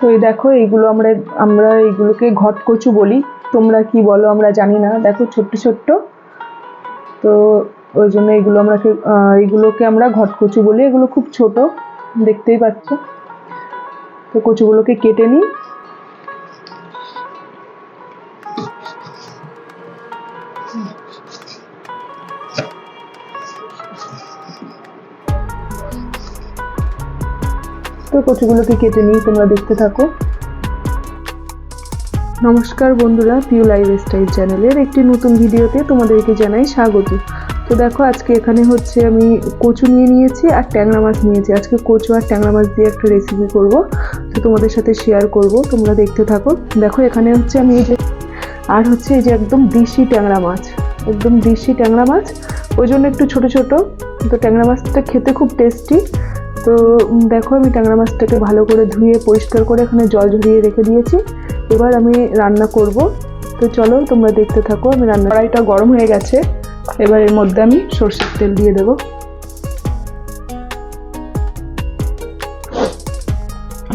তো এই দেখো, এইগুলো আমরা আমরা এইগুলোকে ঘট কচু বলি। তোমরা কি বলো আমরা জানি না। দেখো, ছোট্ট ছোট্ট। তো ওই জন্য এগুলো আমরা এইগুলোকে আমরা ঘট কচু বলি। এগুলো খুব ছোট, দেখতেই পাচ্ছ। তো কচুগুলোকে কেটে নিই। তো কচুগুলোকে কেটে নিই তোমরা দেখতে থাকো। নমস্কার বন্ধুরা পিউ লাইফ স্টাইল চ্যানেলের একটি নতুন ভিডিওতে তোমাদেরকে জানাই স্বাগত। তো দেখো, আজকে এখানে হচ্ছে আমি কচু নিয়ে নিয়েছি আর ট্যাংরা মাছ নিয়েছি। আজকে কচু আর ট্যাংরা মাছ দিয়ে একটা রেসিপি করব। তো তোমাদের সাথে শেয়ার করব, তোমরা দেখতে থাকো। দেখো, এখানে হচ্ছে আমি এই যে, আর হচ্ছে এই যে একদম দেশি ট্যাংরা মাছ, একদম দেশি ট্যাংরা মাছ। ওই জন্য একটু ছোট ছোট। তো ট্যাংরা মাছটা খেতে খুব টেস্টি তো দেখো আমি ট্যাংরা মাছটাকে ভালো করে ধুয়ে পরিষ্কার করে এখানে জল ঝরিয়ে রেখে দিয়েছি। এবার আমি রান্না করব। তো চলো তোমরা দেখতে থাকো, আমি রান্না কড়াইটা গরম হয়ে গেছে। এবার এর মধ্যে আমি সর্ষের তেল দিয়ে দেবো।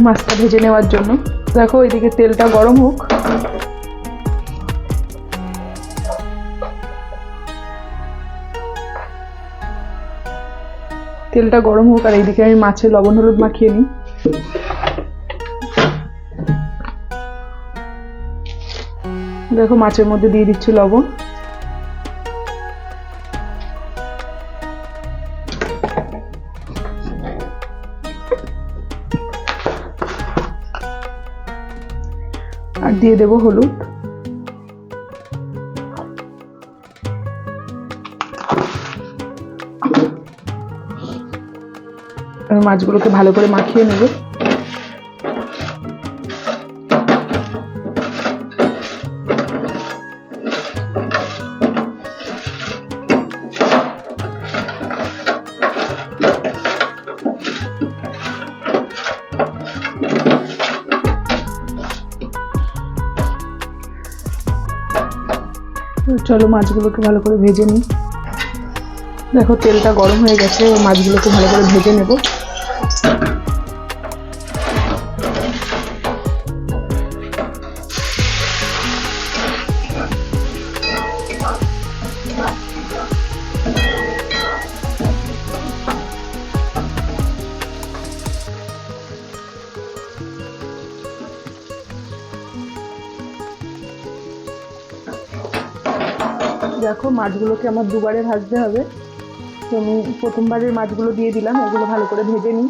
মাছটা ভেজে নেওয়ার জন্য। দেখো, ওইদিকে তেলটা গরম হোক। তেলটা গরম হোক আর এইদিকে আমি মাছে লবণ হলুদ মাখিয়ে নিই। দেখো মাছের মধ্যে দিয়ে দিচ্ছি লবণ। আর দিয়ে দেবো হলুদ। এবার মাছগুলোকে ভালো করে মাখিয়ে নেব। চলো মাছগুলোকে ভালো করে ভেজে নিই। দেখো, তেলটা গরম হয়ে গেছে মাছগুলোকে ভালো করে ভেজে নেব। দেখো, মাছগুলোকে আমার দুবারে ভাজতে হবে। আমি প্রথমবারের মাছগুলো দিয়ে দিলাম, এগুলো ভালো করে ভেজে নিই।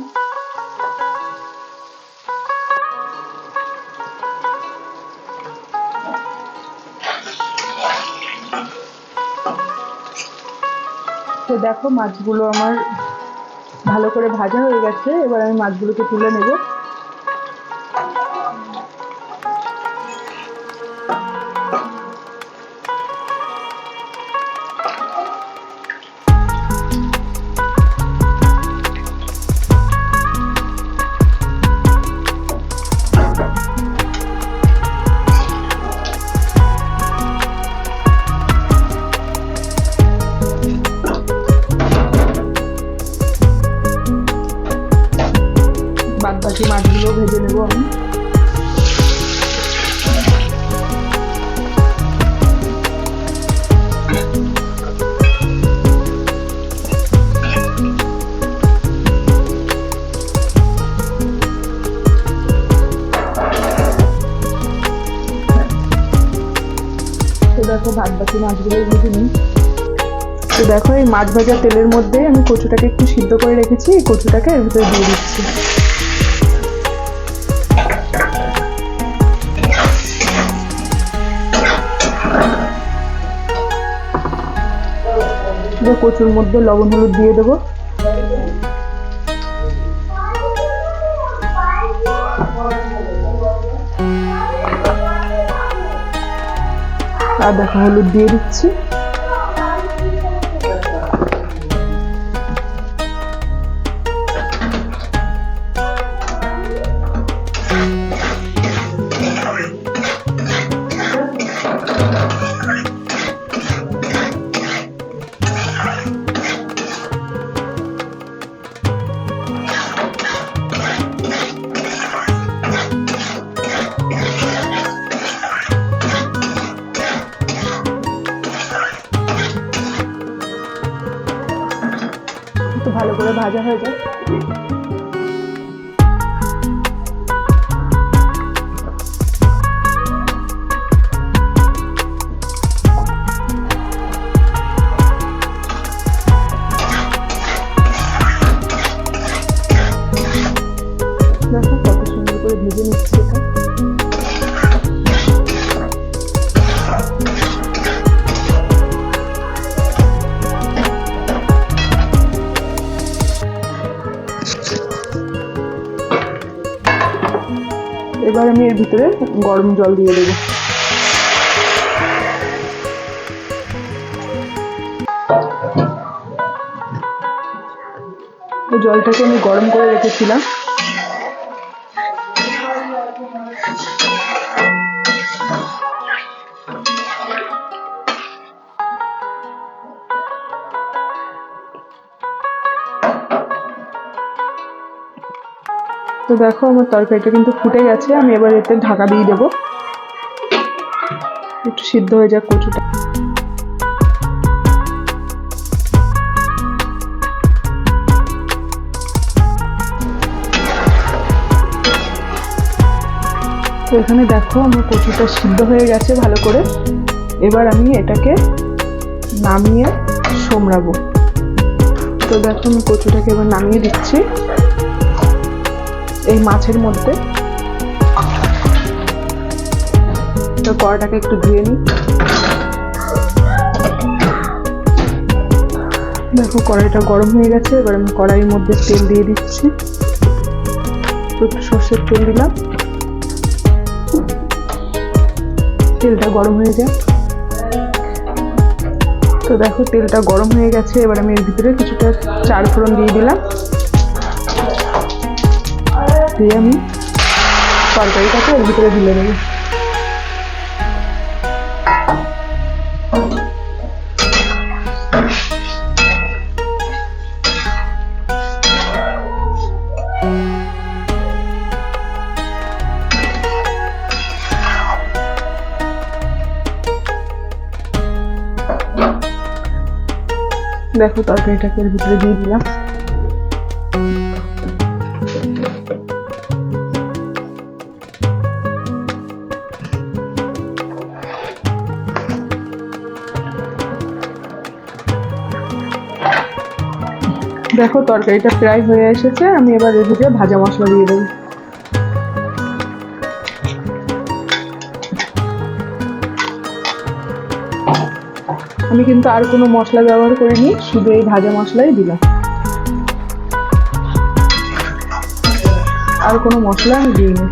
তো দেখো, মাছগুলো আমার ভালো করে ভাজা হয়ে গেছে, এবার আমি মাছগুলোকে তুলে নেব। বাকি মাছগুলো ভেজে নেব আমি। দেখো বাদ বাকি মাছগুলো ভেজে নিই। তো দেখো এই মাছ ভাজা তেলের মধ্যে আমি কচুটাকে একটু সিদ্ধ করে রেখেছি, এই কচুটাকে এর ভিতরে দিয়ে দিচ্ছি। এবার কচুর মধ্যে লবণ হলুদ দিয়ে দেবো আর দেখো হলুদ দিয়ে দিচ্ছি করে ভাজা হয়ে যায়। এবার আমি এর ভিতরে গরম জল দিয়ে দেবো। জলটাকে আমি গরম করে রেখেছিলাম। তো দেখো আমার তরকারিটা কিন্তু ফুটে গেছে, আমি এবার এতে ঢাকা দিয়ে দেবো। একটু সিদ্ধ হয়ে যাক কচুটা। তো এখানে দেখো আমার কচুটা সিদ্ধ হয়ে গেছে ভালো করে। এবার আমি এটাকে নামিয়ে সোমরাবো তো দেখো আমি কচুটাকে এবার নামিয়ে দিচ্ছি। এই মাছের মধ্যে। তো কড়াটাকে একটু ধুয়ে নিই দেখো, কড়াইটা গরম হয়ে গেছে। এবার আমি কড়াইয়ের মধ্যে তেল দিয়ে দিচ্ছি। একটু সর্ষের তেল দিলাম। তেলটা গরম হয়ে যায় তো দেখো, তেলটা গরম হয়ে গেছে। এবার আমি এর ভিতরে কিছুটা চার ফোড়ন দিয়ে দিলাম। দিয়ে আমি তরকারিটাকে ভিতরে ঢেলে দেবো দেখো তরকারিটাকে এর ভিতরে দিয়ে দিলাম। দেখো, তরকারিটা প্রায় হয়ে এসেছে। আমি এবার এর ভিতরে ভাজা মশলা দিয়ে দেবো। আমি কিন্তু আর কোনো মশলা ব্যবহার করিনি, শুধু এই ভাজা মশলাই দিলাম। আর কোনো মশলা আমি দিইনি।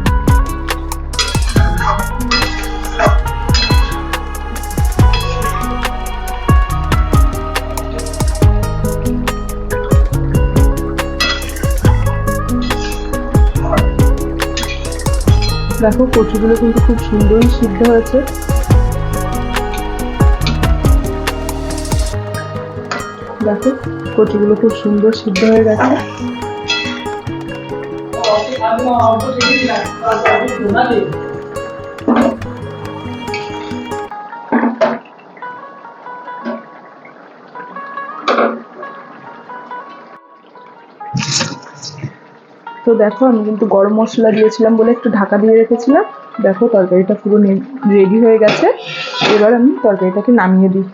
দেখো কচুগুলো কিন্তু খুব সুন্দরই সিদ্ধ হয়েছে। দেখো কচুগুলো খুব সুন্দর সিদ্ধ হয়ে গেছে। তো দেখো, আমি কিন্তু গরম মশলা দিয়েছিলাম বলে একটু ঢাকা দিয়ে রেখেছিলাম। দেখো, তরকারিটা পুরো রেডি হয়ে গেছে। এবার আমি তরকারিটাকে নামিয়ে দিই।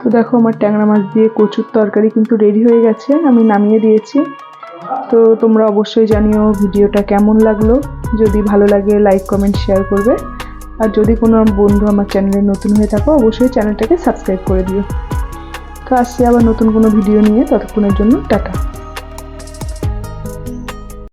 তো দেখো, আমার ট্যাংরা মাছ দিয়ে কচুর তরকারি কিন্তু রেডি হয়ে গেছে, আমি নামিয়ে দিয়েছি। তো তোমরা অবশ্যই জানিও ভিডিওটা কেমন লাগল। যদি ভালো লাগে লাইক কমেন্ট শেয়ার করবে। আর যদি কোনো বন্ধু আমার চ্যানেলে নতুন হয়ে থাকো, অবশ্যই চ্যানেলটাকে সাবস্ক্রাইব করে দিও। তো আসছি আবার নতুন কোনো ভিডিও নিয়ে ততক্ষণের জন্য টাটা।